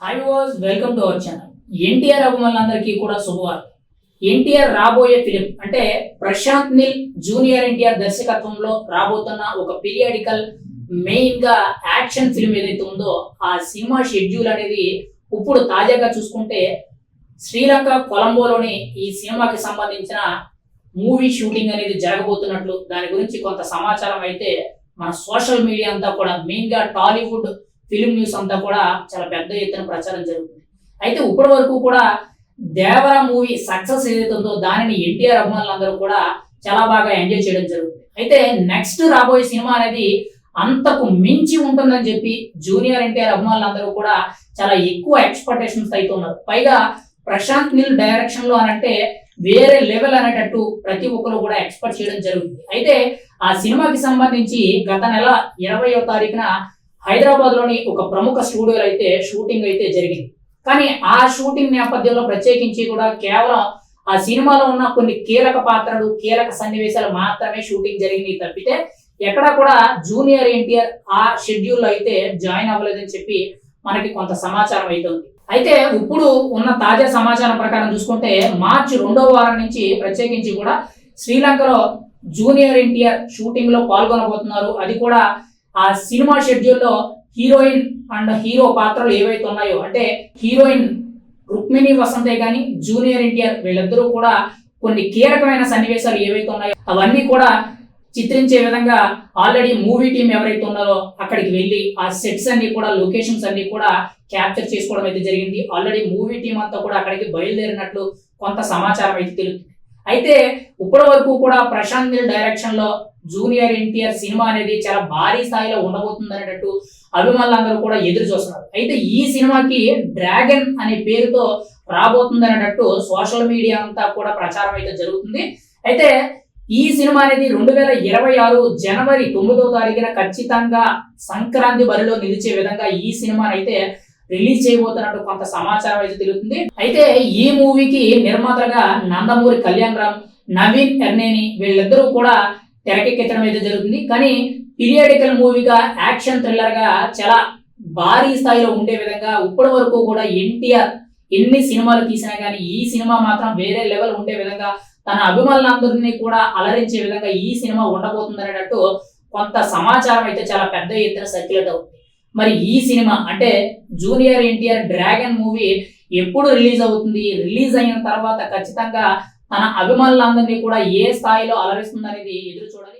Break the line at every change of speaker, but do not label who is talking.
Hi was welcome to our channel NTR అభిమానులందరికీ కూడా శుభవార్త. ఎన్టీఆర్ రాబోయే ఫిలిం అంటే ప్రశాంత్ నిల్ జూనియర్ ఎన్టీఆర్ దర్శకత్వంలో రాబోతున్న ఒక పీరియాడికల్ మెయిన్గా యాక్షన్ ఫిల్మ్ ఏదైతే ఉందో ఆ సినిమా షెడ్యూల్ అనేది ఇప్పుడు తాజాగా చూసుకుంటే శ్రీలంక కొలంబోలోని ఈ సినిమాకి సంబంధించిన మూవీ షూటింగ్ అనేది జరగబోతున్నట్లు దాని గురించి కొంత సమాచారం అయితే మన సోషల్ మీడియా అంతా కూడా మెయిన్గా టాలీవుడ్ ఫిలిం న్యూస్ అంతా కూడా చాలా పెద్ద ఎత్తున ప్రచారం జరుగుతుంది. అయితే ఇప్పటి వరకు కూడా దేవర మూవీ సక్సెస్ ఏదైతే ఉందో దానిని ఎన్టీఆర్ అభిమానులందరూ కూడా చాలా బాగా ఎంజాయ్ చేయడం జరుగుతుంది. అయితే నెక్స్ట్ రాబోయే సినిమా అనేది అంతకు మించి ఉంటుందని చెప్పి జూనియర్ ఎన్టీఆర్ అభిమానులందరూ కూడా చాలా ఎక్కువ ఎక్స్పెక్టేషన్స్ అయితే ఉన్నారు. పైగా ప్రశాంత్ నీల్ డైరెక్షన్లో అనంటే వేరే లెవెల్ అనేటట్టు ప్రతి ఒక్కరు కూడా ఎక్స్పెక్ట్ చేయడం జరుగుతుంది. అయితే ఆ సినిమాకి సంబంధించి గత నెల ఇరవయో తారీఖున హైదరాబాద్లోని ఒక ప్రముఖ స్టూడియోలో అయితే షూటింగ్ అయితే జరిగింది. కానీ ఆ షూటింగ్ నేపథ్యంలో ప్రత్యేకించి కూడా కేవలం ఆ సినిమాలో ఉన్న కొన్ని కీలక పాత్రలు కీలక సన్నివేశాలు మాత్రమే షూటింగ్ జరిగింది తప్పితే ఎక్కడా కూడా జూనియర్ ఎన్టీఆర్ ఆ షెడ్యూల్లో అయితే జాయిన్ అవ్వలేదని చెప్పి మనకి కొంత సమాచారం అయితే ఉంది. అయితే ఇప్పుడు ఉన్న తాజా సమాచారం ప్రకారం చూసుకుంటే మార్చి రెండవ వారం నుంచి ప్రత్యేకించి కూడా శ్రీలంకలో జూనియర్ ఎన్టీఆర్ షూటింగ్లో పాల్గొనబోతున్నారు. అది కూడా ఆ సినిమా షెడ్యూల్లో హీరోయిన్ అండ్ హీరో పాత్రలు ఏవైతే ఉన్నాయో అంటే హీరోయిన్ రుక్మిణి వసంతే కానీ జూనియర్ ఎన్టీఆర్ వీళ్ళిద్దరూ కూడా కొన్ని కీలకమైన సన్నివేశాలు ఏవైతే ఉన్నాయో అవన్నీ కూడా చిత్రించే విధంగా ఆల్రెడీ మూవీ టీం ఎవరైతే ఉన్నారో అక్కడికి వెళ్ళి ఆ సెట్స్ అన్ని కూడా లొకేషన్స్ అన్ని కూడా క్యాప్చర్ చేసుకోవడం అయితే జరిగింది. ఆల్రెడీ మూవీ టీం అంతా కూడా అక్కడికి బయలుదేరినట్లు కొంత సమాచారం అయితే తెలుస్తుంది. అయితే ఇప్పటి వరకు కూడా ప్రశాంత్ నీల్ డైరెక్షన్లో జూనియర్ ఎన్టీఆర్ సినిమా అనేది చాలా భారీ స్థాయిలో ఉండబోతుంది అనేటట్టు అభిమానులందరూ కూడా ఎదురు చూస్తున్నారు. అయితే ఈ సినిమాకి డ్రాగన్ అనే పేరుతో రాబోతుంది అనేటట్టు సోషల్ మీడియా అంతా కూడా ప్రచారం అయితే జరుగుతుంది. అయితే ఈ సినిమా అనేది రెండు వేల ఇరవై ఆరు జనవరి తొమ్మిదో తారీఖున ఖచ్చితంగా సంక్రాంతి బరిలో నిలిచే విధంగా ఈ సినిమాని అయితే రిలీజ్ చేయబోతున్నట్టు కొంత సమాచారం అయితే తెలుస్తుంది. అయితే ఈ మూవీకి నిర్మాతలుగా నందమూరి కళ్యాణ్ రామ్ నవీన్ ఎర్నేని వీళ్ళిద్దరూ కూడా తెరకెక్కించడం అయితే జరుగుతుంది. కానీ పీరియాడికల్ మూవీగా యాక్షన్ థ్రిల్లర్గా చాలా భారీ స్థాయిలో ఉండే విధంగా ఇప్పటి వరకు కూడా ఎన్టీఆర్ ఎన్ని సినిమాలు తీసినా కానీ ఈ సినిమా మాత్రం వేరే లెవెల్ ఉండే విధంగా తన అభిమానులందరినీ కూడా అలరించే విధంగా ఈ సినిమా ఉండబోతుంది అనేటట్టు కొంత సమాచారం అయితే చాలా పెద్ద ఎత్తున సర్క్యులేట్ అవుతుంది. మరి ఈ సినిమా అంటే జూనియర్ ఎన్టీఆర్ డ్రాగన్ మూవీ ఎప్పుడు రిలీజ్ అవుతుంది? రిలీజ్ అయిన తర్వాత ఖచ్చితంగా తన అభిమానులందరినీ కూడా ఏ స్థాయిలో అలరిస్తుంది అనేది ఎదురు చూడాలి.